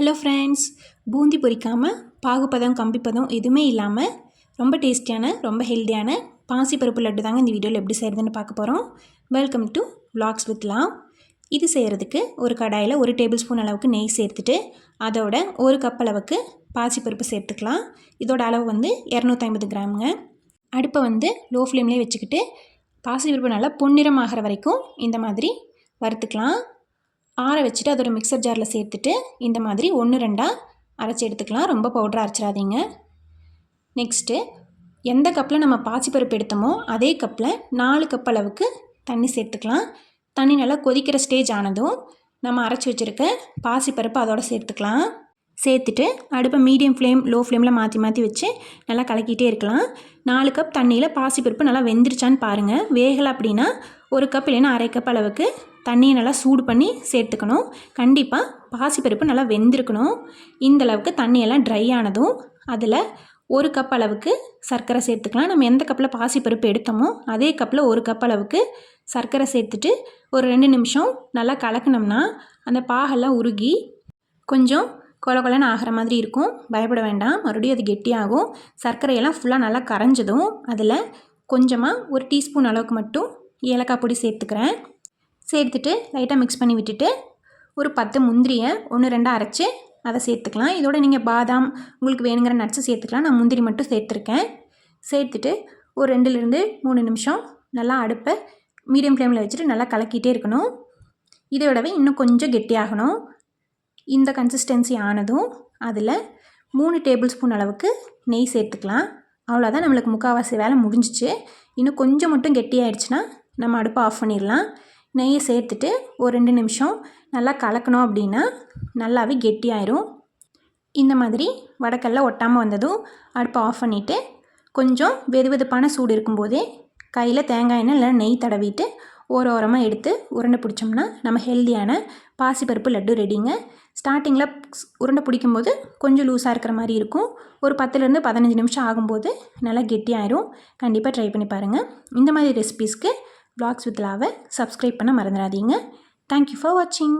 Hello friends boondi பொரிக்காமல் பாகுப்பதம் கம்பிப்பதம் எதுவுமே இல்லாமல் ரொம்ப டேஸ்டியான ரொம்ப ஹெல்த்தியான பாசிப்பருப்பு லட்டு தாங்க இந்த வீடியோவில் எப்படி செய்கிறதுன்னு பார்க்க போகிறோம் welcome to vlogs with love இது செய்கிறதுக்கு ஒரு கடாயில் ஒரு டேபிள் ஸ்பூன் அளவுக்கு நெய் சேர்த்துட்டு அதோட ஒரு கப் அளவுக்கு பாசிப்பருப்பு சேர்த்துக்கலாம். இதோட அளவு வந்து இரநூத்தி கிராமுங்க. அடுப்பை வந்து லோ ஃப்ளேம்லேயே வச்சுக்கிட்டு பாசிப்பருப்பு நல்லா பொன்னிறம் ஆகிற வரைக்கும் இந்த மாதிரி வறுத்துக்கலாம். வச்சுட்டு அதோட மிக்சர் ஜாரில் சேர்த்துட்டு இந்த மாதிரி ஒன்று ரெண்டாக அரைச்சி எடுத்துக்கலாம். ரொம்ப பவுடராக அரைச்சிடாதீங்க. நெக்ஸ்ட்டு எந்த கப்பில் நம்ம பாசிப்பருப்பு எடுத்தோமோ அதே கப்பில் நாலு கப் அளவுக்கு தண்ணி சேர்த்துக்கலாம். தண்ணி நல்லா கொதிக்கிற ஸ்டேஜ் ஆனதும் நம்ம அரைச்சி வச்சுருக்க பாசிப்பருப்பு அதோட சேர்த்துக்கலாம். சேர்த்துட்டு அடுப்பை மீடியம் ஃப்ளேம் லோ ஃப்ளேமில் மாற்றி மாற்றி வச்சு நல்லா கலக்கிட்டே இருக்கலாம். நாலு கப் தண்ணியில் பாசிப்பருப்பு நல்லா வெந்துருச்சான்னு பாருங்கள் வேகலை அப்படின்னா ஒரு கப் இல்லைன்னா அரை கப் அளவுக்கு தண்ணியை நல்லா சூடு பண்ணி சேர்த்துக்கணும். கண்டிப்பாக பாசிப்பருப்பு நல்லா வெந்திருக்கணும். இந்த அளவுக்கு தண்ணியெல்லாம் ட்ரை ஆனதும் அதில் ஒரு கப் அளவுக்கு சர்க்கரை சேர்த்துக்கலாம். நம்ம எந்த கப்பில் பாசிப்பருப்பு எடுத்தோமோ அதே கப்பில் ஒரு கப் அளவுக்கு சர்க்கரை சேர்த்துட்டு ஒரு ரெண்டு நிமிஷம் நல்லா கலக்கினோம்னா அந்த பாகெல்லாம் உருகி கொஞ்சம் கொல கொலன்னு ஆகிற மாதிரி இருக்கும். பயப்பட வேண்டாம். மறுபடியும் அது கெட்டியாகும். சர்க்கரையெல்லாம் ஃபுல்லாக நல்லா கரைஞ்சதும் அதில் கொஞ்சமாக ஒரு டீஸ்பூன் அளவுக்கு மட்டும் ஏலக்காய் பொடி சேர்த்துக்கிறேன். சேர்த்துட்டு லைட்டாக மிக்ஸ் பண்ணி விட்டுட்டு ஒரு பத்து முந்திரியை ஒன்று ரெண்டாக அரைச்சி அதை சேர்த்துக்கலாம். இதோட நீங்கள் பாதாம் உங்களுக்கு வேணுங்கிற நட்ஸு சேர்த்துக்கலாம். நான் முந்திரி மட்டும் சேர்த்துருக்கேன். சேர்த்துட்டு ஒரு ரெண்டுலேருந்து மூணு நிமிஷம் நல்லா அடுப்பை மீடியம் ஃப்ளேமில் வச்சுட்டு நல்லா கலக்கிட்டே இருக்கணும். இதோடவே இன்னும் கொஞ்சம் கெட்டியாகணும். இந்த கன்சிஸ்டன்சி ஆனதும் அதில் மூணு டேபிள் ஸ்பூன் அளவுக்கு நெய் சேர்த்துக்கலாம். அவ்வளோதான் நம்மளுக்கு முக்கால்வாசி வேலை முடிஞ்சிச்சு. இன்னும் கொஞ்சம் மட்டும் கெட்டியாயிடுச்சுன்னா நம்ம அடுப்பை ஆஃப் பண்ணிடலாம். நெய்யை சேர்த்துட்டு ஒரு ரெண்டு நிமிஷம் நல்லா கலக்கணும் அப்படின்னா நல்லாவே கெட்டியாயிரும். இந்த மாதிரி வடக்கல்ல ஒட்டாமல் வந்ததும் அடுப்பை ஆஃப் பண்ணிவிட்டு கொஞ்சம் வெது வெதுப்பான சூடு இருக்கும்போதே கையில் தேங்காய் எண்ணெய் இல்லை நெய் தடவிட்டு ஓர ஓரமாக எடுத்து உருண்டை பிடிச்சோம்னா நம்ம ஹெல்த்தியான பாசிப்பருப்பு லட்டு ரெடிங்க ஸ்டார்டிங்கில் உருண்டை பிடிக்கும்போது கொஞ்சம் லூஸாக இருக்கிற மாதிரி இருக்கும். ஒரு பத்துலேருந்து பதினஞ்சு நிமிஷம் ஆகும்போது நல்லா கெட்டியாயிரும். கண்டிப்பாக ட்ரை பண்ணி பாருங்கள் இந்த மாதிரி ரெசிபீஸ்க்கு பிளாக்ஸ் வித் லாவை சப்ஸ்கிரைப் பண்ண மறந்துடாதீங்க தேங்க்யூ ஃபார் வாட்சிங்